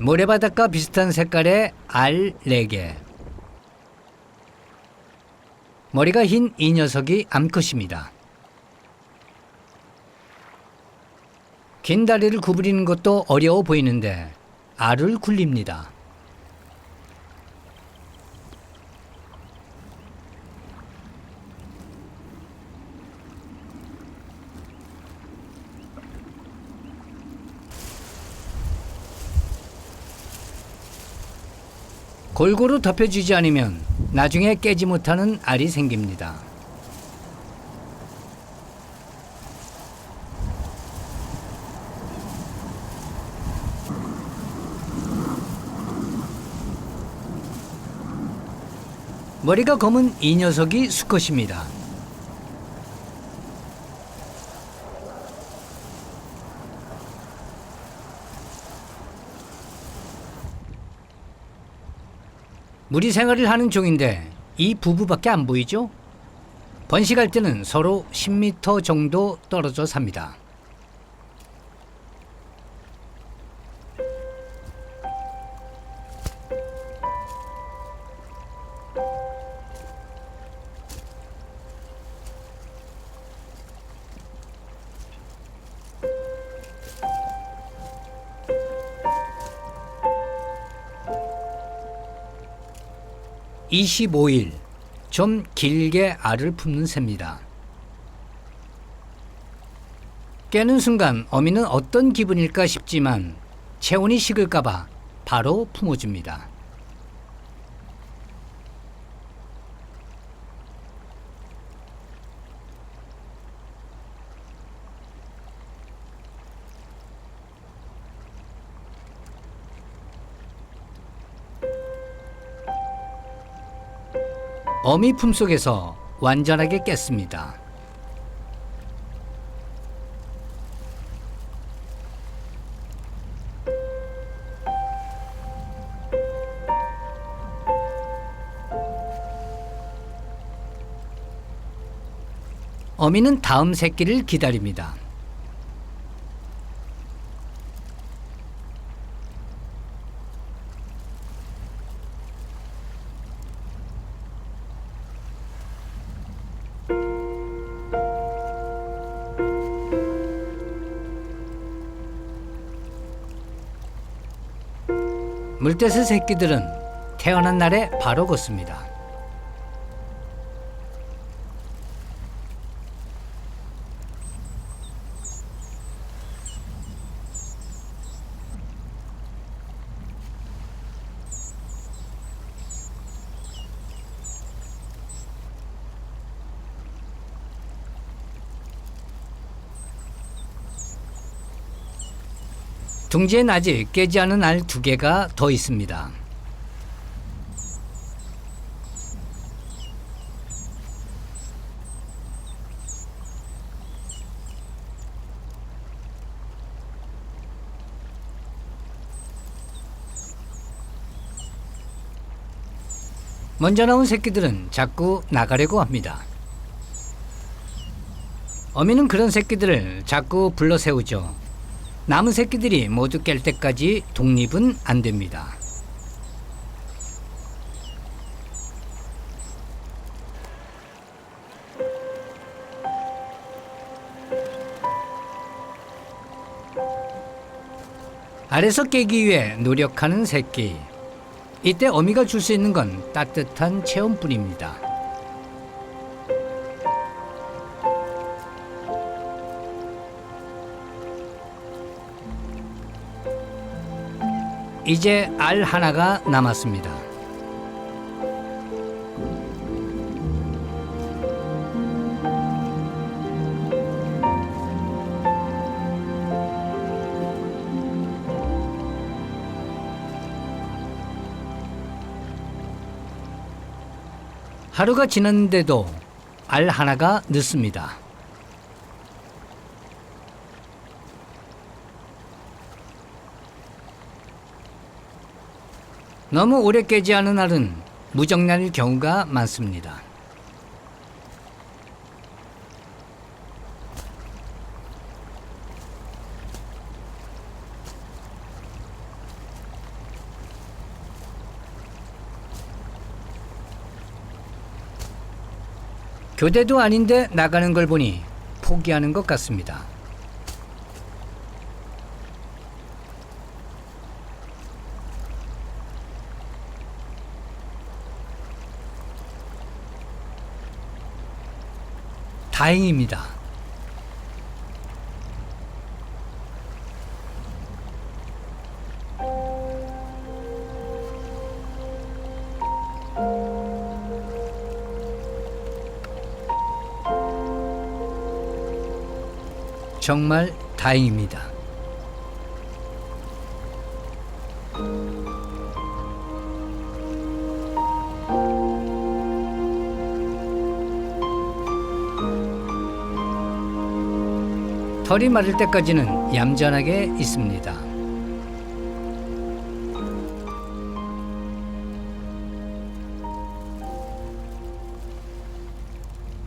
모래바닥과 비슷한 색깔의 알 4개. 머리가 흰 이 녀석이 암컷입니다. 긴 다리를 구부리는 것도 어려워 보이는데 알을 굴립니다. 골고루 덮여주지 않으면 나중에 깨지 못하는 알이 생깁니다. 머리가 검은 이 녀석이 수컷입니다. 무리 생활을 하는 종인데 이 부부밖에 안 보이죠? 번식할 때는 서로 10m 정도 떨어져 삽니다. (25일) 좀 길게 알을 품는 새입니다. 깨는 순간 어미는 어떤 기분일까 싶지만 체온이 식을까봐 바로 품어줍니다. 어미 품속에서 완전하게 깼습니다. 어미는 다음 새끼를 기다립니다. 물떼새 새끼들은 태어난 날에 바로 걷습니다. 둥지엔 아직 깨지 않은 알 두 개가 더 있습니다. 먼저 나온 새끼들은 자꾸 나가려고 합니다. 어미는 그런 새끼들을 자꾸 불러 세우죠. 남은 새끼들이 모두 깰 때까지 독립은 안 됩니다. 알에서 깨기 위해 노력하는 새끼. 이때 어미가 줄 수 있는 건 따뜻한 체온뿐입니다. 이제 알 하나가 남았습니다. 하루가 지났는데도 알 하나가 늦습니다. 너무 오래 깨지 않은 알은 무정란일 경우가 많습니다. 교대도 아닌데 나가는 걸 보니 포기하는 것 같습니다. 다행입니다. 정말 다행입니다. 털이 마를 때까지는 얌전하게 있습니다.